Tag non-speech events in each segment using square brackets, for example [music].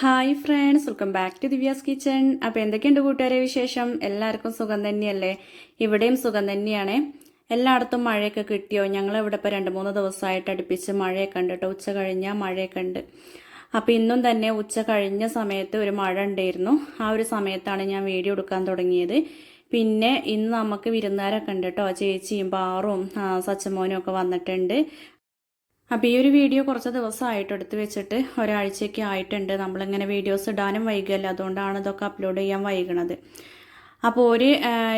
Hi friends welcome back to Divya's kitchen അപ്പോൾ എന്തൊക്കെയുണ്ട് കൂട്ടുകാരെ വിശേഷം? എല്ലാവർക്കും സുഖം തന്നെയല്ലേ? ഇവിടെയും സുഖം തന്നെയാണ്. എല്ലായിടത്തും മഴയൊക്കെ കിട്ടിയോ? ഞങ്ങൾ ഇവിടെ ഇപ്പോൾ രണ്ട് മൂന്ന് ദിവസമായിട്ട് അടുപ്പിച്ച് മഴയൊക്കെ ഉണ്ട് കേട്ടോ. ഉച്ച കഴിഞ്ഞാൽ മഴയൊക്കെ ഉണ്ട്. അപ്പോൾ ഇന്നും തന്നെ ഉച്ച കഴിഞ്ഞ സമയത്ത് ഒരു മഴ ഉണ്ടായിരുന്നു. ആ ഒരു സമയത്താണ് ഞാൻ വീഡിയോ എടുക്കാൻ തുടങ്ങിയത്. പിന്നെ ഇന്ന് നമുക്ക് വിരുന്നുകാരൊക്കെ ഉണ്ട് കേട്ടോ. ചേച്ചിയും പാറും സച്ചമോനും ഒക്കെ വന്നിട്ടുണ്ട്. അപ്പോൾ ഈ ഒരു വീഡിയോ കുറച്ച് ദിവസമായിട്ട് എടുത്ത് വെച്ചിട്ട് ഒരാഴ്ചയൊക്കെ ആയിട്ടുണ്ട്. നമ്മളിങ്ങനെ വീഡിയോസ് ഇടാനും വൈകല്ല അതുകൊണ്ടാണ് ഇതൊക്കെ അപ്ലോഡ് ചെയ്യാൻ വൈകണത്. അപ്പോൾ ഒരു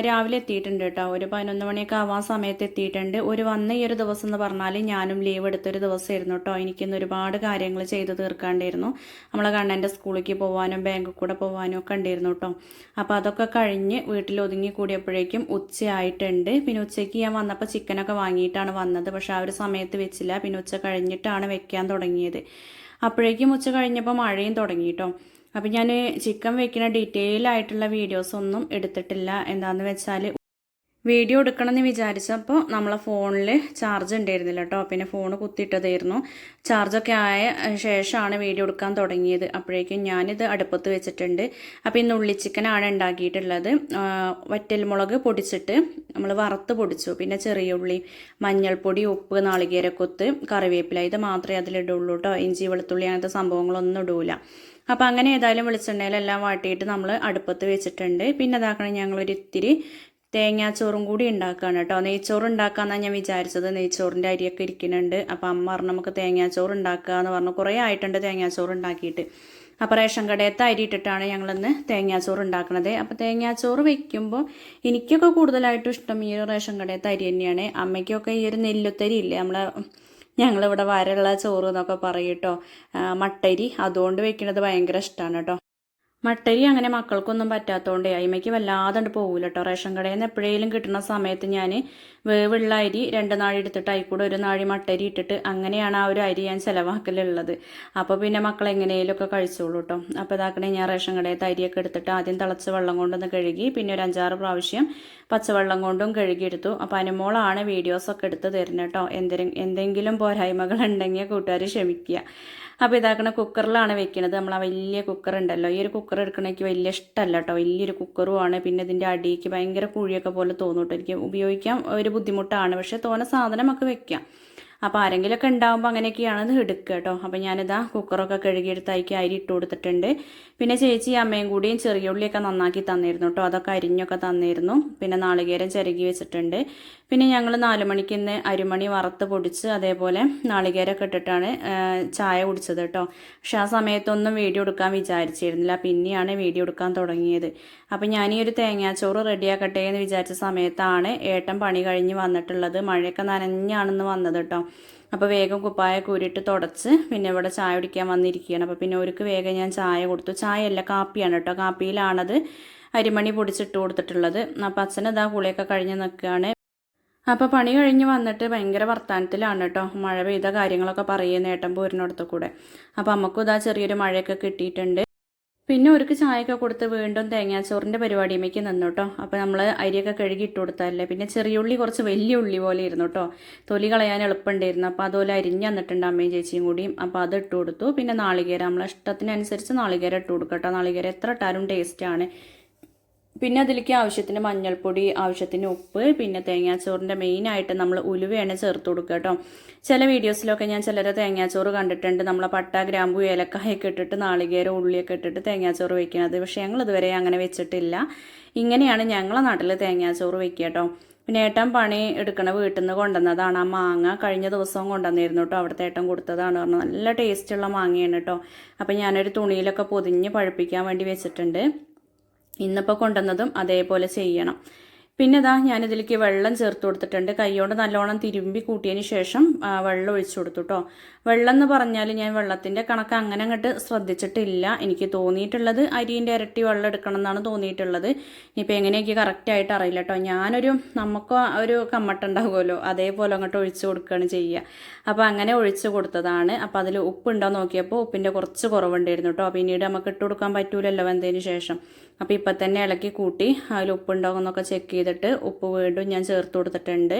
രാവിലെ എത്തിയിട്ടുണ്ട് കേട്ടോ ഒരു പതിനൊന്ന് മണിയൊക്കെ ആവാൻ സമയത്ത് എത്തിയിട്ടുണ്ട്. ഒരു വന്ന ഈ ഒരു ദിവസം എന്ന് പറഞ്ഞാൽ ഞാനും ലീവ് എടുത്തൊരു ദിവസമായിരുന്നു കേട്ടോ എനിക്കിന്ന് ഒരുപാട് കാര്യങ്ങൾ ചെയ്തു തീർക്കാണ്ടായിരുന്നു. നമ്മളെ കണ്ണന്റെ സ്കൂളിലേക്ക് പോകാനും ബാങ്കിൽ കൂടെ പോകാനും ഒക്കെ ഉണ്ടായിരുന്നു കേട്ടോ അപ്പോൾ അതൊക്കെ കഴിഞ്ഞ് വീട്ടിൽ ഒതുങ്ങി കൂടിയപ്പോഴേക്കും ഉച്ചയായിട്ടുണ്ട്. പിന്നെ ഉച്ചയ്ക്ക് ഞാൻ വന്നപ്പോൾ ചിക്കനൊക്കെ വാങ്ങിയിട്ടാണ് വന്നത്. പക്ഷേ ആ ഒരു സമയത്ത് വെച്ചില്ല. പിന്നെ ഉച്ച കഴിഞ്ഞിട്ടാണ് വെക്കാൻ തുടങ്ങിയത്. അപ്പോഴേക്കും ഉച്ച കഴിഞ്ഞപ്പോൾ മഴയും തുടങ്ങി കേട്ടോ അപ്പം ഞാൻ ചിക്കൻ വെക്കുന്ന ഡീറ്റെയിൽ ആയിട്ടുള്ള വീഡിയോസ് ഒന്നും എടുത്തിട്ടില്ല. എന്താണെന്ന് വെച്ചാൽ വീഡിയോ എടുക്കണം എന്ന് വിചാരിച്ചപ്പോൾ നമ്മളെ ഫോണിൽ ചാർജ് ഉണ്ടായിരുന്നില്ല കേട്ടോ പിന്നെ ഫോൺ കുത്തിയിട്ടതായിരുന്നു. ചാർജൊക്കെ ആയ ശേഷമാണ് വീഡിയോ എടുക്കാൻ തുടങ്ങിയത്. അപ്പോഴേക്കും ഞാനിത് അടുപ്പത്ത് വെച്ചിട്ടുണ്ട്. അപ്പോൾ ഇന്ന് ഉള്ളിച്ചിക്കനാണ് ഉണ്ടാക്കിയിട്ടുള്ളത് വറ്റൽമുളക് പൊടിച്ചിട്ട് നമ്മൾ വറുത്ത് പൊടിച്ചു. പിന്നെ ചെറിയ ഉള്ളി മഞ്ഞൾപ്പൊടി ഉപ്പ് നാളികേരക്കൊത്ത് കറിവേപ്പില. ഇത് മാത്രമേ അതിലിടുള്ളൂ കേട്ടോ ഇഞ്ചി വെളുത്തുള്ളി അങ്ങനത്തെ സംഭവങ്ങളൊന്നും ഇടൂല. അപ്പോൾ അങ്ങനെ ഏതായാലും വെളിച്ചെണ്ണയിലെല്ലാം വാട്ടിയിട്ട് നമ്മൾ അടുപ്പത്ത് വെച്ചിട്ടുണ്ട്. പിന്നെ അതാക്കണം ഞങ്ങളൊരു ഇത്തിരി തേങ്ങാച്ചോറും കൂടി ഉണ്ടാക്കുകയാണ് കേട്ടോ. നെയ്ച്ചോറ് ഉണ്ടാക്കാമെന്നാണ് ഞാൻ വിചാരിച്ചത്. നെയ്ച്ചോറിന്റെ അരിയൊക്കെ ഇരിക്കുന്നുണ്ട്. അപ്പോൾ അമ്മ പറഞ്ഞു നമുക്ക് തേങ്ങാച്ചോറ് ഉണ്ടാക്കുക എന്ന് പറഞ്ഞു. കുറേ ആയിട്ടുണ്ട് തേങ്ങാച്ചോറ് ഉണ്ടാക്കിയിട്ട്. അപ്പോൾ റേഷൻ കടയത്തെ അരി ഇട്ടിട്ടാണ് ഞങ്ങളിന്ന് തേങ്ങാച്ചോറ് ഉണ്ടാക്കുന്നത് അപ്പോൾ തേങ്ങാച്ചോറ് വെക്കുമ്പോൾ എനിക്കൊക്കെ കൂടുതലായിട്ടും ഇഷ്ടം ഈ ഒരു റേഷൻ കടയത്തെ അരി തന്നെയാണ്. അമ്മയ്ക്കൊക്കെ ഈ ഒരു നെല്ലുത്തരി ഇല്ലേ? നമ്മളെ ഞങ്ങളിവിടെ വരള്ള ചോറ് എന്നൊക്കെ പറയും കേട്ടോ മട്ടരി അതുകൊണ്ട് വെക്കുന്നത് ഭയങ്കര ഇഷ്ടമാണ് കേട്ടോ മട്ടരി അങ്ങനെ മക്കൾക്കൊന്നും പറ്റാത്തതുകൊണ്ട് അയിമയ്ക്ക് വല്ലാതെ പോകില്ല കേട്ടോ റേഷൻ കടയിൽ നിന്ന് എപ്പോഴേലും കിട്ടുന്ന സമയത്ത് ഞാൻ വേവുള്ള അരി രണ്ട് നാഴി എടുത്തിട്ട് അതിൽ ഒരു നാഴി മട്ടരി ഇട്ടിട്ട് അങ്ങനെയാണ് ആ ഒരു അരി ഞാൻ ചിലവാക്കലുള്ളത്. അപ്പോൾ പിന്നെ മക്കൾ എങ്ങനെയൊക്കെ കഴിച്ചോളൂ കേട്ടോ അപ്പോൾ ഇതാക്കണേ ഞാൻ റേഷൻ കടയിൽ അരിയൊക്കെ എടുത്തിട്ട് ആദ്യം തിളച്ച വെള്ളം കൊണ്ടൊന്ന് കഴുകി പിന്നെ ഒരു അഞ്ചാറ് പ്രാവശ്യം പച്ചവെള്ളം കൊണ്ടും കഴുകിയെടുത്തു. അപ്പോൾ അനുമോളാണ് വീഡിയോസൊക്കെ എടുത്ത് തരുന്നത് കേട്ടോ എന്തെങ്കിലും എന്തെങ്കിലും പോരായ്മകൾ ഉണ്ടെങ്കിൽ കൂട്ടുകാർ ക്ഷമിക്കുക. അപ്പോൾ ഇതാക്കണ കുക്കറിലാണ് വെക്കുന്നത് നമ്മൾ ആ വലിയ കുക്കർ ഉണ്ടല്ലോ ഈ ഒരു കുക്കർ എടുക്കണമെങ്കിൽ വലിയ ഇഷ്ടമല്ല കേട്ടോ വലിയൊരു കുക്കറുമാണ് പിന്നെ ഇതിന്റെ അടിക്ക് ഭയങ്കര കുഴിയൊക്കെ പോലെ തോന്നും എനിക്ക് ഉപയോഗിക്കാൻ ഒരു ബുദ്ധിമുട്ടാണ്. പക്ഷേ തോനെ സാധനം നമുക്ക് വെക്കാം. അപ്പോൾ ആരെങ്കിലുമൊക്കെ ഉണ്ടാകുമ്പോൾ അങ്ങനെയൊക്കെയാണത് എടുക്കുക കേട്ടോ. അപ്പോൾ ഞാനിതാ കുക്കറൊക്കെ കഴുകിയെടുത്ത് അതിക്ക് അരി ഇട്ട് കൊടുത്തിട്ടുണ്ട്. പിന്നെ ചേച്ചി അമ്മയും കൂടിയും ചെറിയ ഉള്ളിയൊക്കെ നന്നാക്കി തന്നിരുന്നു കേട്ടോ. അതൊക്കെ അരിഞ്ഞൊക്കെ തന്നിരുന്നു. പിന്നെ നാളികേരം ചിരകി വെച്ചിട്ടുണ്ട്. പിന്നെ ഞങ്ങൾ നാല് മണിക്ക് ഇന്ന് അരിമണി വറുത്ത് പൊടിച്ച് അതേപോലെ നാളികേരമൊക്കെ ഇട്ടിട്ടാണ് ചായ കുടിച്ചത് കേട്ടോ. പക്ഷെ ആ സമയത്തൊന്നും വീഡിയോ എടുക്കാൻ വിചാരിച്ചിരുന്നില്ല. പിന്നെയാണ് വീഡിയോ എടുക്കാൻ തുടങ്ങിയത്. അപ്പം ഞാൻ ഈ ഒരു തേങ്ങാച്ചോറ് റെഡിയാക്കട്ടെ എന്ന് വിചാരിച്ച സമയത്താണ് ഏട്ടൻ പണി കഴിഞ്ഞ് വന്നിട്ടുള്ളത്. മഴയൊക്കെ നനഞ്ഞാണെന്ന് വന്നത് കേട്ടോ. അപ്പോൾ വേഗം കുപ്പായ ഉരുട്ട് തുടച്ച് പിന്നെ ഇവിടെ ചായ കുടിക്കാൻ വന്നിരിക്കുകയാണ്. അപ്പോൾ പിന്നെ ഒരുക്ക് വേഗം ഞാൻ ചായ കൊടുത്തു. ചായ അല്ല കാപ്പിയാണ് കേട്ടോ. കാപ്പിയിലാണത് അരിമണി പൊടിച്ചിട്ട് കൊടുത്തിട്ടുള്ളത്. അപ്പോൾ അച്ഛൻ ഇതാ കുളിയൊക്കെ കഴിഞ്ഞ് നിൽക്കുകയാണ്. അപ്പോൾ പണി കഴിഞ്ഞ് വന്നിട്ട് ഭയങ്കര വർത്താനത്തിലാണ് കേട്ടോ. മഴ പെയ്ത കാര്യങ്ങളൊക്കെ പറയുന്ന ഏട്ടൻ പോരിനടുത്ത് കൂടെ. അപ്പോൾ അമ്മക്കും ഇതാ ചെറിയൊരു മഴയൊക്കെ കിട്ടിയിട്ടുണ്ട്. പിന്നെ ഒരുക്ക് ചായയൊക്കെ കൊടുത്ത് വീണ്ടും തേങ്ങാച്ചോറിന്റെ പരിപാടി നിന്നു കേട്ടോ അപ്പോൾ നമ്മൾ അരിയൊക്കെ കഴുകി ഇട്ട് കൊടുത്താലേ പിന്നെ ചെറിയ ഉള്ളി കുറച്ച് വലിയ ഉള്ളി പോലെ ഇരുന്നു കേട്ടോ തൊലി കളയാൻ എളുപ്പമുണ്ടായിരുന്നു. അപ്പോൾ അതുപോലെ അരിഞ്ഞ് തന്നിട്ടുണ്ട് അമ്മയും ചേച്ചിയും കൂടിയും. അപ്പോൾ അത് ഇട്ട് കൊടുത്തു. പിന്നെ നാളികേരം നമ്മളെ ഇഷ്ടത്തിനനുസരിച്ച് നാളികേരം ഇട്ട് കൊടുക്കട്ടോ. കേട്ടോ നാളികേരം എത്ര ഇട്ടാലും ടേസ്റ്റാണ് പിന്നെ അതിലേക്ക് ആവശ്യത്തിന് മഞ്ഞൾപ്പൊടി ആവശ്യത്തിന് ഉപ്പ് പിന്നെ തേങ്ങാച്ചോറിന്റെ മെയിനായിട്ട് നമ്മൾ ഉലുവയാണ് ചേർത്ത് കൊടുക്കുക കേട്ടോ. ചില വീഡിയോസിലൊക്കെ ഞാൻ ചിലരെ തേങ്ങാച്ചോറ് കണ്ടിട്ടുണ്ട്. നമ്മളെ പട്ട ഗ്രാമ്പു ഏലക്കായൊക്കെ ഇട്ടിട്ട് നാളികേരം ഉള്ളിയൊക്കെ ഇട്ടിട്ട് തേങ്ങാച്ചോറ് വെക്കുന്നത്. പക്ഷേ ഞങ്ങൾ ഇതുവരെ അങ്ങനെ വെച്ചിട്ടില്ല. ഇങ്ങനെയാണ് ഞങ്ങളെ നാട്ടിൽ തേങ്ങാച്ചോറ് വെക്കുക കേട്ടോ. പിന്നെ ഏട്ടൻ പണി എടുക്കണ വീട്ടിൽ നിന്ന് കൊണ്ടുവന്നതാണ്. ആ മാങ്ങ കഴിഞ്ഞ ദിവസവും കൊണ്ടുവന്നിരുന്നു കേട്ടോ. അവിടുത്തെ ഏട്ടൻ കൊടുത്തതാണ് പറഞ്ഞു നല്ല ടേസ്റ്റുള്ള മാങ്ങയാണ് കേട്ടോ. അപ്പം ഞാനൊരു തുണിയിലൊക്കെ പൊതിഞ്ഞ് പഴുപ്പിക്കാൻ വേണ്ടി വെച്ചിട്ടുണ്ട്. ഇന്നിപ്പോൾ കൊണ്ടുവന്നതും അതേപോലെ ചെയ്യണം. പിന്നെ ഇതാ ഞാനിതിലേക്ക് വെള്ളം ചേർത്ത് കൊടുത്തിട്ടുണ്ട്. കൈകൊണ്ട് നല്ലോണം തിരുമ്പി കൂട്ടിയതിന് ശേഷം വെള്ളം ഒഴിച്ചു കൊടുത്തു കേട്ടോ വെള്ളം എന്ന് പറഞ്ഞാൽ ഞാൻ വെള്ളത്തിന്റെ കണക്ക് അങ്ങനെ അങ്ങോട്ട് ശ്രദ്ധിച്ചിട്ടില്ല. എനിക്ക് തോന്നിയിട്ടുള്ളത് അരിന്റെ ഇരട്ടി വെള്ളം എടുക്കണം എന്നാണ് തോന്നിയിട്ടുള്ളത്. ഇനിയിപ്പോൾ എങ്ങനെയൊക്കെ കറക്റ്റായിട്ട് അറിയില്ല കേട്ടോ ഞാനൊരു നമുക്ക് ഒരു കമ്മട്ടുണ്ടാകുമല്ലോ അതേപോലെ അങ്ങോട്ട് ഒഴിച്ചു കൊടുക്കുകയാണ് ചെയ്യുക അപ്പോൾ അങ്ങനെ ഒഴിച്ചു കൊടുത്തതാണ്. അപ്പോൾ അതിൽ ഉപ്പുണ്ടോ നോക്കിയപ്പോൾ ഉപ്പിന്റെ കുറച്ച് കുറവുണ്ടായിരുന്നു കേട്ടോ പിന്നീട് നമുക്ക് ഇട്ട് കൊടുക്കാൻ പറ്റൂലല്ലോ വെന്തതിന് ശേഷം. അപ്പോൾ ഇപ്പം തന്നെ ഇളക്കി കൂട്ടി അതിൽ ഉപ്പുണ്ടോ എന്നൊക്കെ ചെക്ക് ചെയ്തിട്ട് ഉപ്പ് വീണ്ടും ഞാൻ ചേർത്ത് കൊടുത്തിട്ടുണ്ട്.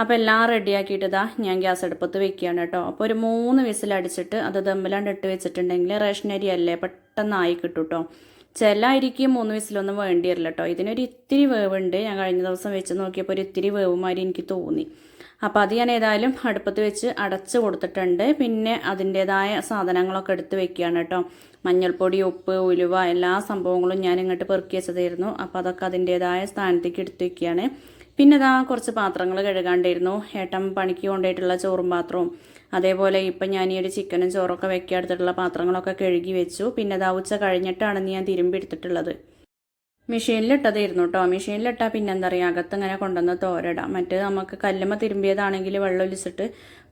അപ്പോൾ എല്ലാം റെഡിയാക്കിയിട്ട് ഇതാ ഞാൻ ഗ്യാസ് അടുപ്പത്ത് വെക്കുകയാണ് കേട്ടോ. അപ്പോൾ ഒരു മൂന്ന് വിസിലടിച്ചിട്ട് അത് ദമ്മിലാണ്ട് ഇട്ട് വെച്ചിട്ടുണ്ടെങ്കിൽ റേഷൻ അരി അല്ലേ? പെട്ടെന്നായി കിട്ടും കേട്ടോ. ചില അരിക്ക് മൂന്ന് വിസിലൊന്നും വേണ്ടി വരില്ല കേട്ടോ. ഇതിനൊരു ഇത്തിരി വേവുണ്ട്. ഞാൻ കഴിഞ്ഞ ദിവസം വെച്ച് നോക്കിയപ്പോൾ ഒരു ഇത്തിരി വേവുമാതിരി എനിക്ക് തോന്നി. അപ്പോൾ അത് ഞാൻ ഏതായാലും അടുപ്പത്ത് വെച്ച് അടച്ച് കൊടുത്തിട്ടുണ്ട്. പിന്നെ അതിന്റേതായ സാധനങ്ങളൊക്കെ എടുത്ത് വെക്കുകയാണ് കേട്ടോ. മഞ്ഞൾപ്പൊടി ഉപ്പ് ഉലുവ എല്ലാ സംഭവങ്ങളും ഞാൻ ഇങ്ങോട്ട് പെറുക്കി വെച്ചതായിരുന്നു. അപ്പോൾ അതൊക്കെ അതിന്റേതായ സ്ഥാനത്തേക്ക് എടുത്ത് വെക്കുകയാണ്. പിന്നെ ഇതാ കുറച്ച് പാത്രങ്ങൾ കഴുകാണ്ടായിരുന്നു ഏട്ടൻ പണിക്ക് കൊണ്ടുപോയിട്ടുള്ള ചോറും പാത്രവും. അതേപോലെ ഇപ്പം ഞാൻ ഈ ഒരു ചിക്കനും ചോറൊക്കെ വെക്കാൻ എടുത്തിട്ടുള്ള പാത്രങ്ങളൊക്കെ കഴുകി വെച്ചു. പിന്നെ ഇതാ ഉച്ച കഴിഞ്ഞിട്ടാണ് ഞാൻ തിരുമ്പി എടുത്തിട്ടുള്ളത്. മെഷീനിലിട്ടതായിരുന്നു കേട്ടോ മെഷീനിലിട്ടാൽ പിന്നെ എന്താ പറയുക അകത്ത് ഇങ്ങനെ കൊണ്ടുവന്ന് തോരടാം. മറ്റേ നമുക്ക് കല്ലുമ്മ തിരുമ്പിയതാണെങ്കിൽ വെള്ളം ഒലിച്ചിട്ട്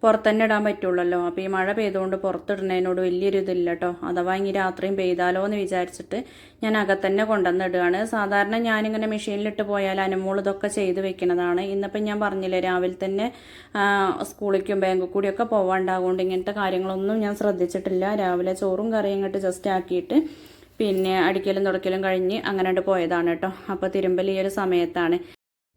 പുറത്തന്നെ ഇടാൻ പറ്റുള്ളല്ലോ. അപ്പോൾ ഈ മഴ പെയ്തുകൊണ്ട് പുറത്തിടുന്നതിനോട് വലിയൊരു ഇതില്ല കേട്ടോ അഥവാ ഇനി രാത്രിയും പെയ്താലോ എന്ന് വിചാരിച്ചിട്ട് ഞാൻ അകത്തന്നെ കൊണ്ടുവന്നിടുകയാണ് സാധാരണ ഞാനിങ്ങനെ മെഷീനിലിട്ട് പോയാൽ അനുമോൾ ഇതൊക്കെ ചെയ്ത് വെക്കുന്നതാണ്. ഇന്നിപ്പം ഞാൻ പറഞ്ഞില്ലേ രാവിലെ തന്നെ സ്കൂളിലേക്കും ബാങ്കിൽ കൂടിയൊക്കെ പോകാണ്ടാകൊണ്ട് ഇങ്ങനത്തെ കാര്യങ്ങളൊന്നും ഞാൻ ശ്രദ്ധിച്ചിട്ടില്ല. രാവിലെ ചോറും കറിയും ഇങ്ങോട്ട് ജസ്റ്റ് ആക്കിയിട്ട് പിന്നെ അടിക്കലും തുടക്കലും കഴിഞ്ഞ് അങ്ങനെ പോയതാണ് കേട്ടോ. അപ്പോൾ തിരുമ്പൽ ഈ ഒരു സമയത്താണ്.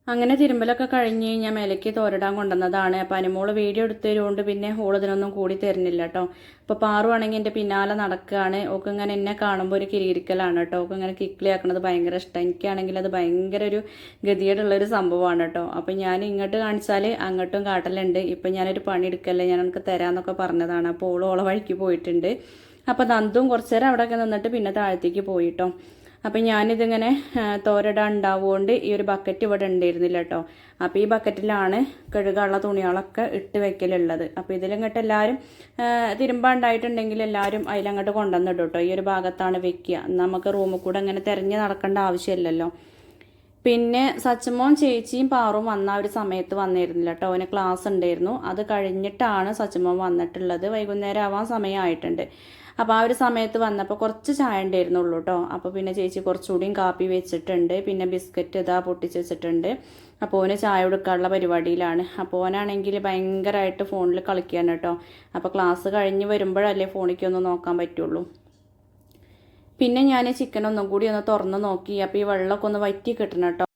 അങ്ങനെ തിരുമ്പലൊക്കെ കഴിഞ്ഞ് ഞാൻ മേലേക്ക് തോരിടാൻ കൊണ്ടുവന്നതാണ്. അപ്പോൾ അനുമോൾ വീഡിയോ എടുത്തതുകൊണ്ട് പിന്നെ ഓളിതിനൊന്നും കൂടി തരുന്നില്ല കേട്ടോ. അപ്പോൾ പാറുവാണെങ്കിൽ എന്റെ പിന്നാലെ നടക്കുകയാണ് ഓക്ക് ഇങ്ങനെ എന്നെ കാണുമ്പോൾ ഒരു കിരിയിരിക്കലാണ് കേട്ടോ. ഓക്ക് ഇങ്ങനെ കിക്ലി ആക്കണത് ഭയങ്കര ഇഷ്ടം. എനിക്കാണെങ്കിൽ അത് ഭയങ്കര ഒരു ഗതികേടുള്ളൊരു സംഭവമാണ് കേട്ടോ. അപ്പോൾ ഞാൻ ഇങ്ങോട്ട് കാണിച്ചാൽ അങ്ങോട്ടും കാട്ടലുണ്ട്. ഇപ്പം ഞാനൊരു പണി എടുക്കല്ലേ? ഞാൻ എനിക്ക് തരാമെന്നൊക്കെ പറഞ്ഞതാണ്. അപ്പോൾ ഓൾ ഓളെ വഴിക്ക് പോയിട്ടുണ്ട്. അപ്പോൾ നന്ദും കുറച്ച് നേരം അവിടെയൊക്കെ നിന്നിട്ട് പിന്നെ താഴത്തേക്ക് പോയിട്ടോ. അപ്പം ഞാനിതിങ്ങനെ തോരടാൻ ഉണ്ടാവുകൊണ്ട് ഈ ഒരു ബക്കറ്റ് ഇവിടെ ഉണ്ടായിരുന്നില്ല കേട്ടോ അപ്പോൾ ഈ ബക്കറ്റിലാണ് കഴുകാനുള്ള തുണികളൊക്കെ ഇട്ട് വെക്കലുള്ളത്. അപ്പോൾ ഇതിലിങ്ങോട്ട് എല്ലാവരും തിരുമ്പാണ്ടായിട്ടുണ്ടെങ്കിൽ എല്ലാവരും അതിലങ്ങോട്ട് കൊണ്ടുവന്നിടും കേട്ടോ ഈ ഒരു ഭാഗത്താണ് വെക്കുക. നമുക്ക് റൂമിൽ കൂടെ അങ്ങനെ തിരഞ്ഞ് നടക്കേണ്ട ആവശ്യമില്ലല്ലോ. പിന്നെ സച്ചമോൻ ചേച്ചിയും പാറും വന്ന ഒരു സമയത്ത് വന്നിരുന്നില്ല കേട്ടോ അവന് ക്ലാസ് ഉണ്ടായിരുന്നു. അത് കഴിഞ്ഞിട്ടാണ് സച്ചമോൻ വന്നിട്ടുള്ളത്. വൈകുന്നേരം ആവാൻ സമയമായിട്ടുണ്ട്. അപ്പോൾ ആ ഒരു സമയത്ത് വന്നപ്പോൾ കുറച്ച് ചായ ഉണ്ടായിരുന്നുള്ളൂ കേട്ടോ അപ്പോൾ പിന്നെ ചേച്ചി കുറച്ചുകൂടിയും കാപ്പി വെച്ചിട്ടുണ്ട്. പിന്നെ ബിസ്ക്കറ്റ് ഇതാ പൊട്ടിച്ച് വെച്ചിട്ടുണ്ട്. അപ്പോൾ ഓന് ചായ കൊടുക്കാനുള്ള പരിപാടിയിലാണ്. അപ്പോൾ ഓനാണെങ്കിൽ ഭയങ്കരമായിട്ട് ഫോണിൽ കളിക്കുകയാണ് കേട്ടോ അപ്പോൾ ക്ലാസ് കഴിഞ്ഞ് വരുമ്പോഴല്ലേ ഫോണിക്കൊന്ന് നോക്കാൻ പറ്റുള്ളൂ. പിന്നെ ഞാൻ ചിക്കൻ ഒന്നും കൂടി ഒന്ന് തുറന്ന് നോക്കി. അപ്പോൾ ഈ വെള്ളമൊക്കെ ഒന്ന് വറ്റി കിട്ടണം കേട്ടോ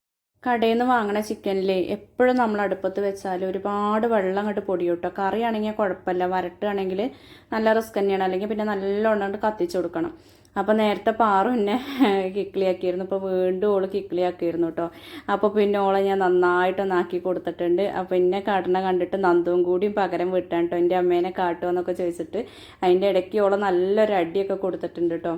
കടയിൽ നിന്ന് വാങ്ങണ ചിക്കനിൽ എപ്പോഴും നമ്മൾ അടുപ്പത്ത് വെച്ചാൽ ഒരുപാട് വെള്ളം അങ്ങോട്ട് പൊടിയും കേട്ടോ കറിയാണെങ്കിൽ കുഴപ്പമില്ല. വരട്ടുകയാണെങ്കിൽ നല്ല റിസ്ക് തന്നെയാണ്. അല്ലെങ്കിൽ പിന്നെ നല്ലോണം കൊണ്ട് കത്തിച്ചു കൊടുക്കണം. അപ്പോൾ നേരത്തെ പാറു എന്നെ [laughs] കിക്കിളിയാക്കിയിരുന്നു. ഇപ്പോൾ വീണ്ടും ഓൾ കിക്കിളിയാക്കിയിരുന്നു കേട്ടോ അപ്പോൾ പിന്നെ ഓളെ ഞാൻ നന്നായിട്ടൊന്ന് ആക്കി കൊടുത്തിട്ടുണ്ട്. അപ്പോൾ എന്നെ കാട്ടണ കണ്ടിട്ട് നന്ദും കൂടിയും പകരം വിട്ടാൻ കേട്ടോ എന്റെ അമ്മേനെ കാട്ടുമെന്നൊക്കെ ചോദിച്ചിട്ട് അതിന്റെ ഇടയ്ക്ക് ഓളെ നല്ലൊരു അടിയൊക്കെ കൊടുത്തിട്ടുണ്ട് കേട്ടോ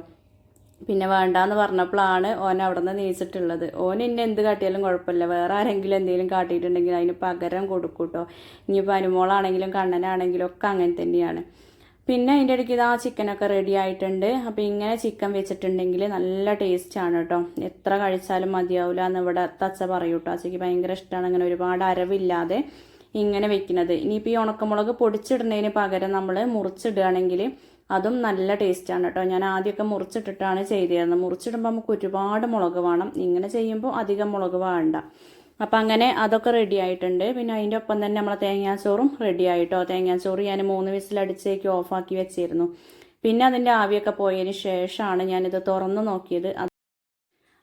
പിന്നെ വേണ്ടാന്ന് പറഞ്ഞപ്പോഴാണ് ഓൻ അവിടെ നിന്ന് നീച്ചിട്ടുള്ളത്. ഓൻ ഇന്നെ എന്ത് കാട്ടിയാലും കുഴപ്പമില്ല. വേറെ ആരെങ്കിലും എന്തെങ്കിലും കാട്ടിയിട്ടുണ്ടെങ്കിൽ അതിന് പകരം കൊടുക്കൂട്ടോ. കേട്ടോ ഇനിയിപ്പോൾ അനുമോളാണെങ്കിലും കണ്ണനാണെങ്കിലും ഒക്കെ അങ്ങനെ തന്നെയാണ്. പിന്നെ അതിന്റെ ഇടയ്ക്ക് ഇതാ ചിക്കനൊക്കെ റെഡി ആയിട്ടുണ്ട്. അപ്പോൾ ഇങ്ങനെ ചിക്കൻ വെച്ചിട്ടുണ്ടെങ്കിൽ നല്ല ടേസ്റ്റാണ് കേട്ടോ എത്ര കഴിച്ചാലും മതിയാവില്ല എന്ന് ഇവിടെ തച്ച പറയൂ കേട്ടോ അച്ചയ്ക്ക് ഭയങ്കര ഇഷ്ടമാണ് അങ്ങനെ ഒരുപാട് അരവില്ലാതെ ഇങ്ങനെ വെക്കുന്നത്. ഇനിയിപ്പോൾ ഈ ഉണക്കമുളക് പൊടിച്ചിടുന്നതിന് പകരം നമ്മൾ മുറിച്ചിടുകയാണെങ്കിൽ അതും നല്ല ടേസ്റ്റാണ് കേട്ടോ. ഞാൻ ആദ്യമൊക്കെ മുറിച്ചിട്ടിട്ടാണ് ചെയ്തിരുന്നത്. മുറിച്ചിടുമ്പോൾ നമുക്ക് ഒരുപാട് മുളക് വേണം. ഇങ്ങനെ ചെയ്യുമ്പോൾ അധികം മുളക് വേണ്ട. അപ്പം അങ്ങനെ അതൊക്കെ റെഡി ആയിട്ടുണ്ട്. പിന്നെ അതിന്റെ ഒപ്പം തന്നെ നമ്മളെ തേങ്ങാച്ചോറും റെഡി ആയിട്ടോ. തേങ്ങാച്ചോറ് ഞാൻ മൂന്ന് വിസിലടിച്ചേക്ക് ഓഫാക്കി വെച്ചിരുന്നു. പിന്നെ അതിന്റെ ആവിയൊക്കെ പോയതിന് ശേഷമാണ് ഞാനിത് തുറന്ന് നോക്കിയത്.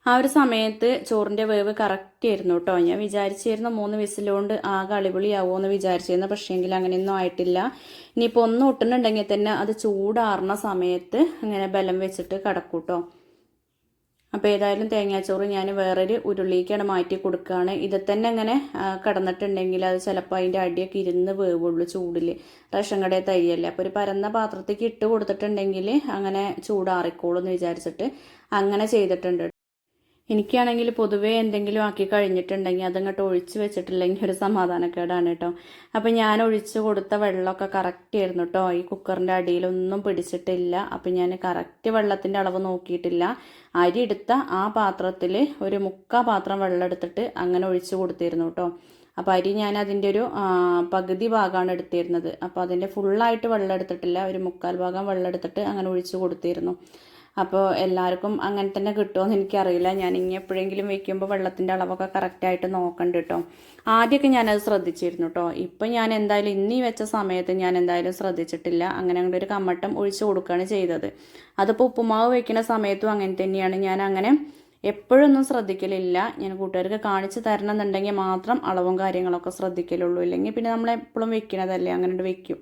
ആ ഒരു സമയത്ത് ചോറിന്റെ വേവ് കറക്റ്റ് ആയിരുന്നു കേട്ടോ ഞാൻ വിചാരിച്ചിരുന്നു മൂന്ന് വിസിലുകൊണ്ട് ആകെ അടിപൊളിയാവുമോ എന്ന് വിചാരിച്ചിരുന്നു. പക്ഷേങ്കിൽ അങ്ങനെയൊന്നും ആയിട്ടില്ല. ഇനിയിപ്പോൾ ഒന്ന് ഒട്ടുന്നുണ്ടെങ്കിൽ തന്നെ അത് ചൂടാറുന്ന സമയത്ത് അങ്ങനെ ബലം വെച്ചിട്ട് കിടക്കൂട്ടോ അപ്പോൾ ഏതായാലും തേങ്ങാച്ചോറ് ഞാൻ വേറൊരു ഉരുളിക്കാണ് മാറ്റി കൊടുക്കുകയാണ് ഇത് തന്നെ അങ്ങനെ കിടന്നിട്ടുണ്ടെങ്കിൽ അത് ചിലപ്പോൾ അതിന്റെ അടിയൊക്കെ ഇരുന്ന് വേവുള്ളൂ ചൂടിൽ റേഷൻ കടയിൽ തയ്യല്ലേ. അപ്പോൾ ഒരു പരന്ന പാത്രത്തേക്ക് ഇട്ട് കൊടുത്തിട്ടുണ്ടെങ്കിൽ അങ്ങനെ ചൂടാറിക്കോളൂ എന്ന് വിചാരിച്ചിട്ട് അങ്ങനെ ചെയ്തിട്ടുണ്ട് എനിക്കാണെങ്കിൽ പൊതുവേ എന്തെങ്കിലും ആക്കി കഴിഞ്ഞിട്ടുണ്ടെങ്കിൽ അതങ്ങോട്ട് ഒഴിച്ച് വെച്ചിട്ടില്ലെങ്കിൽ ഒരു സമാധാനക്കേടാണ് കേട്ടോ. അപ്പം ഞാൻ ഒഴിച്ച് കൊടുത്ത വെള്ളമൊക്കെ കറക്റ്റ് ആയിരുന്നു കേട്ടോ. ഈ കുക്കറിന്റെ അടിയിലൊന്നും പിടിച്ചിട്ടില്ല. അപ്പം ഞാൻ കറക്റ്റ് വെള്ളത്തിന്റെ അളവ് നോക്കിയിട്ടില്ല. അരി എടുത്ത ആ പാത്രത്തിൽ ഒരു മുക്കാ പാത്രം വെള്ളം എടുത്തിട്ട് അങ്ങനെ ഒഴിച്ച് കൊടുത്തിരുന്നു കേട്ടോ. അപ്പോൾ അരി ഞാൻ അതിന്റെ ഒരു പകുതി ഭാഗമാണ് എടുത്തിരുന്നത്. അപ്പോൾ അതിന്റെ ഫുള്ളായിട്ട് വെള്ളം എടുത്തിട്ടില്ല. ഒരു മുക്കാൽ ഭാഗം വെള്ളം എടുത്തിട്ട് അങ്ങനെ ഒഴിച്ച് കൊടുത്തിരുന്നു. അപ്പോൾ എല്ലാവർക്കും അങ്ങനെ തന്നെ കിട്ടുമോയെന്ന് എനിക്കറിയില്ല. ഞാൻ ഇനി എപ്പോഴെങ്കിലും വെക്കുമ്പോൾ വെള്ളത്തിന്റെ അളവൊക്കെ കറക്റ്റായിട്ട് നോക്കണ്ട കേട്ടോ ആദ്യമൊക്കെ ഞാനത് ശ്രദ്ധിച്ചിരുന്നു കേട്ടോ ഇപ്പം ഞാൻ എന്തായാലും ഇന്നീ വെച്ച സമയത്ത് ഞാൻ എന്തായാലും ശ്രദ്ധിച്ചിട്ടില്ല. അങ്ങനെ അങ്ങനെ ഒരു കമ്മട്ടം ഒഴിച്ചു കൊടുക്കുകയാണ് ചെയ്തത്. അതിപ്പോൾ ഉപ്പുമാവ് വെക്കുന്ന സമയത്തും അങ്ങനെ തന്നെയാണ്. ഞാൻ അങ്ങനെ എപ്പോഴൊന്നും ശ്രദ്ധിക്കലില്ല. ഞാൻ കൂട്ടുകാർക്ക് കാണിച്ചു തരണം എന്നുണ്ടെങ്കിൽ മാത്രം അളവും കാര്യങ്ങളൊക്കെ ശ്രദ്ധിക്കലുള്ളൂ. ഇല്ലെങ്കിൽ പിന്നെ നമ്മൾ എപ്പോഴും വെക്കണതല്ലേ അങ്ങനെ വെക്കും.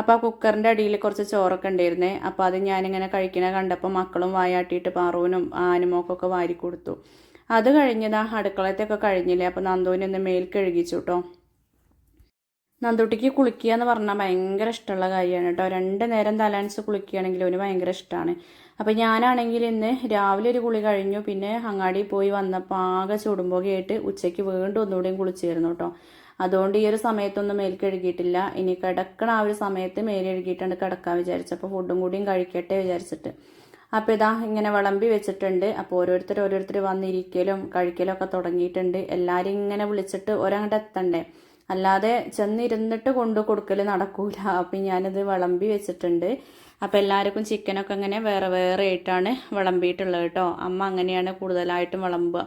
അപ്പോൾ ആ കുക്കറിന്റെ അടിയിൽ കുറച്ച് ചോറൊക്കെ ഉണ്ടായിരുന്നേ. അപ്പോൾ അത് ഞാനിങ്ങനെ കഴിക്കണ കണ്ടപ്പോൾ മക്കളും വായാട്ടിയിട്ട് പാറുവിനും ആനുമോക്കൊക്കെ വാരി കൊടുത്തു. അത് കഴിഞ്ഞതാ അടുക്കളത്തെയൊക്കെ കഴിഞ്ഞില്ലേ. അപ്പോൾ നന്ദുവിനെ ഒന്ന് മേൽ കഴുകിച്ചു കേട്ടോ നന്ദുട്ടിക്ക് കുളിക്കുക എന്ന് പറഞ്ഞാൽ ഭയങ്കര ഇഷ്ടമുള്ള കാര്യമാണ് കേട്ടോ. രണ്ട് നേരം തലാൻസ് കുളിക്കുകയാണെങ്കിൽ അവന് ഭയങ്കര ഇഷ്ടമാണ്. അപ്പോൾ ഞാനാണെങ്കിൽ ഇന്ന് രാവിലെ ഒരു കുളി കഴിഞ്ഞു. പിന്നെ അങ്ങാടി പോയി വന്നപ്പോൾ ആകെ ചുടുമ്പോകയായിട്ട് ഉച്ചയ്ക്ക് വീണ്ടും ഒന്നുകൂടിയും കുളിച്ചിരുന്നു കേട്ടോ. അതുകൊണ്ട് ഈ ഒരു സമയത്തൊന്നും മേൽ കഴുകിയിട്ടില്ല ഇനി കിടക്കണ ആ ഒരു സമയത്ത് മേൽ കഴുകിയിട്ടുണ്ട് കിടക്കാൻ വിചാരിച്ചപ്പോൾ ഫുഡും കൂടിയും കഴിക്കട്ടെ വിചാരിച്ചിട്ട്. അപ്പോൾ ഇതാ ഇങ്ങനെ വിളമ്പി വെച്ചിട്ടുണ്ട്. അപ്പോൾ ഓരോരുത്തർ ഓരോരുത്തർ വന്നിരിക്കലും കഴിക്കലും ഒക്കെ തുടങ്ങിയിട്ടുണ്ട്. എല്ലാവരും ഇങ്ങനെ വിളിച്ചിട്ട് ഒരങ്ങോട്ട് എത്തണ്ടേ? അല്ലാതെ ചെന്നിരുന്നിട്ട് കൊണ്ടു കൊടുക്കൽ നടക്കൂല. അപ്പം ഞാനിത് വിളമ്പി വെച്ചിട്ടുണ്ട്. അപ്പം എല്ലാവർക്കും ചിക്കനൊക്കെ ഇങ്ങനെ വേറെ വേറെ ആയിട്ടാണ് വിളമ്പിയിട്ടുള്ളത് കേട്ടോ. അമ്മ അങ്ങനെയാണ് കൂടുതലായിട്ടും വിളമ്പുക.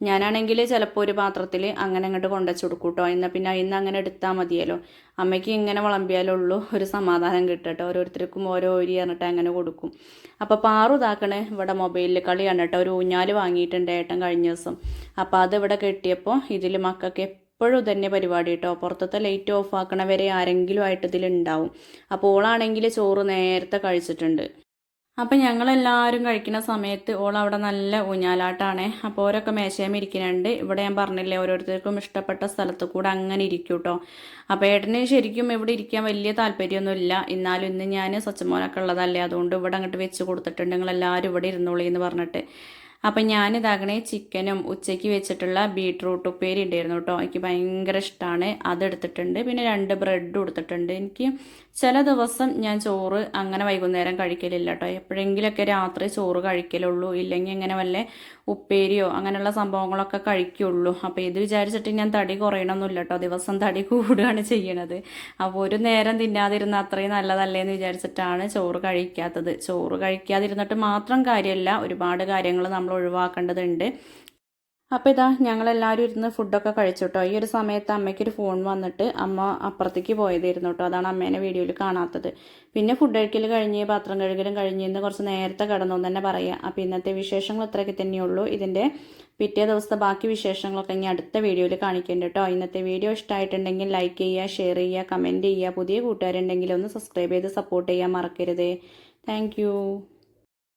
ഞാനാണെങ്കിൽ ചിലപ്പോൾ ഒരു പാത്രത്തിൽ അങ്ങനെ അങ്ങോട്ട് കൊണ്ടുവച്ച് കൊടുക്കും കേട്ടോ എന്നാൽ പിന്നെ ഇന്ന് അങ്ങനെ എടുത്താൽ മതിയല്ലോ. അമ്മയ്ക്ക് ഇങ്ങനെ വിളമ്പിയാലുള്ളൂ ഒരു സമാധാനം കിട്ടട്ടോ. ഓരോരുത്തർക്കും ഓരോ ഒരി പറഞ്ഞിട്ട് അങ്ങനെ കൊടുക്കും. അപ്പോൾ പാറു ഇതാക്കണേ ഇവിടെ മൊബൈലിൽ കളി കേട്ടോ ഒരു ഊഞ്ഞാൽ വാങ്ങിയിട്ടുണ്ട് ഏട്ടൻ കഴിഞ്ഞ ദിവസം. അപ്പോൾ അത് ഇവിടെ കെട്ടിയപ്പോൾ ഇതിൽ മക്കൾക്ക് എപ്പോഴും തന്നെ പരിപാടി കേട്ടോ പുറത്തത്തെ ലൈറ്റ് ഓഫ് ആരെങ്കിലും ആയിട്ട് ഇതിലുണ്ടാവും അപ്പോൾ ഓളാണെങ്കിൽ ചോറ് നേരത്തെ കഴിച്ചിട്ടുണ്ട്. അപ്പം ഞങ്ങളെല്ലാവരും കഴിക്കുന്ന സമയത്ത് ഓൾ അവിടെ നല്ല ഊഞ്ഞാലാട്ടാണ്. അപ്പോൾ ഓരൊക്കെ മേശയും ഇരിക്കുന്നുണ്ട്. ഇവിടെ ഞാൻ പറഞ്ഞില്ലേ ഓരോരുത്തർക്കും ഇഷ്ടപ്പെട്ട സ്ഥലത്ത് കൂടെ അങ്ങനെ ഇരിക്കും കേട്ടോ അപ്പോൾ ഏട്ടന് ശരിക്കും ഇവിടെ ഇരിക്കാൻ വലിയ താല്പര്യമൊന്നുമില്ല. എന്നാലും ഇന്ന് ഞാൻ സ്വച്ഛമോനൊക്കെ ഉള്ളതല്ലേ അതുകൊണ്ട് ഇവിടെ അങ്ങോട്ട് വെച്ച് കൊടുത്തിട്ടുണ്ട്. നിങ്ങളെല്ലാവരും ഇവിടെ ഇരുന്നോളി എന്ന് പറഞ്ഞിട്ട്. അപ്പം ഞാനിതാകണേ ചിക്കനും ഉച്ചയ്ക്ക് വെച്ചിട്ടുള്ള ബീട്രൂട്ട് ഉപ്പേരി ഉണ്ടായിരുന്നു കേട്ടോ. എനിക്ക് ഭയങ്കര ഇഷ്ടമാണ് അതെടുത്തിട്ടുണ്ട് പിന്നെ രണ്ട് ബ്രെഡും എടുത്തിട്ടുണ്ട്. എനിക്ക് ചില ദിവസം ഞാൻ ചോറ് അങ്ങനെ വൈകുന്നേരം കഴിക്കലില്ല കേട്ടോ. എപ്പോഴെങ്കിലൊക്കെ രാത്രി ചോറ് കഴിക്കലുള്ളൂ. ഇല്ലെങ്കിൽ ഇങ്ങനെ വല്ല ഉപ്പേരിയോ അങ്ങനെയുള്ള സംഭവങ്ങളൊക്കെ കഴിക്കുള്ളൂ. അപ്പോൾ ഇത് വിചാരിച്ചിട്ട് ഞാൻ തടി കുറയണമെന്നില്ല കേട്ടോ. ദിവസം തടി കൂടുകയാണ് ചെയ്യണത്. അപ്പോൾ ഒരു നേരം തിന്നാതിരുന്ന അത്രയും നല്ലതല്ലേ എന്ന് വിചാരിച്ചിട്ടാണ് ചോറ് കഴിക്കാത്തത്. ചോറ് കഴിക്കാതിരുന്നിട്ട് മാത്രം കാര്യമല്ല ഒരുപാട് കാര്യങ്ങൾ നമ്മൾ ഒഴിവാക്കേണ്ടതുണ്ട്. അപ്പോൾ ഇതാ ഞങ്ങളെല്ലാവരും ഇരുന്ന് ഫുഡൊക്കെ കഴിച്ചു കേട്ടോ ഈ ഒരു സമയത്ത് അമ്മയ്ക്കൊരു ഫോൺ വന്നിട്ട് അമ്മ അപ്പുറത്തേക്ക് പോയതായിരുന്നു കേട്ടോ. അതാണ് അമ്മേനെ വീഡിയോയിൽ കാണാത്തത്. പിന്നെ ഫുഡ് കഴിക്കൽ കഴിഞ്ഞ് പാത്രം കഴുകലും കഴിഞ്ഞ് ഇന്ന് കുറച്ച് നേരത്തെ കിടന്നു തന്നെ പറയാം. അപ്പോൾ ഇന്നത്തെ വിശേഷങ്ങൾ ഇത്രയൊക്കെ തന്നെയുള്ളൂ. ഇതിന്റെ പിറ്റേ ദിവസത്തെ ബാക്കി വിശേഷങ്ങളൊക്കെ ഇനി അടുത്ത വീഡിയോയിൽ കാണിക്കുന്നുണ്ട് കേട്ടോ. ഇന്നത്തെ വീഡിയോ ഇഷ്ടമായിട്ടുണ്ടെങ്കിൽ ലൈക്ക് ചെയ്യുക ഷെയർ ചെയ്യുക കമന്റ് ചെയ്യുക. പുതിയ കൂട്ടുകാരുണ്ടെങ്കിൽ ഒന്ന് സബ്സ്ക്രൈബ് ചെയ്ത് സപ്പോർട്ട് ചെയ്യാൻ മറക്കരുത്. താങ്ക്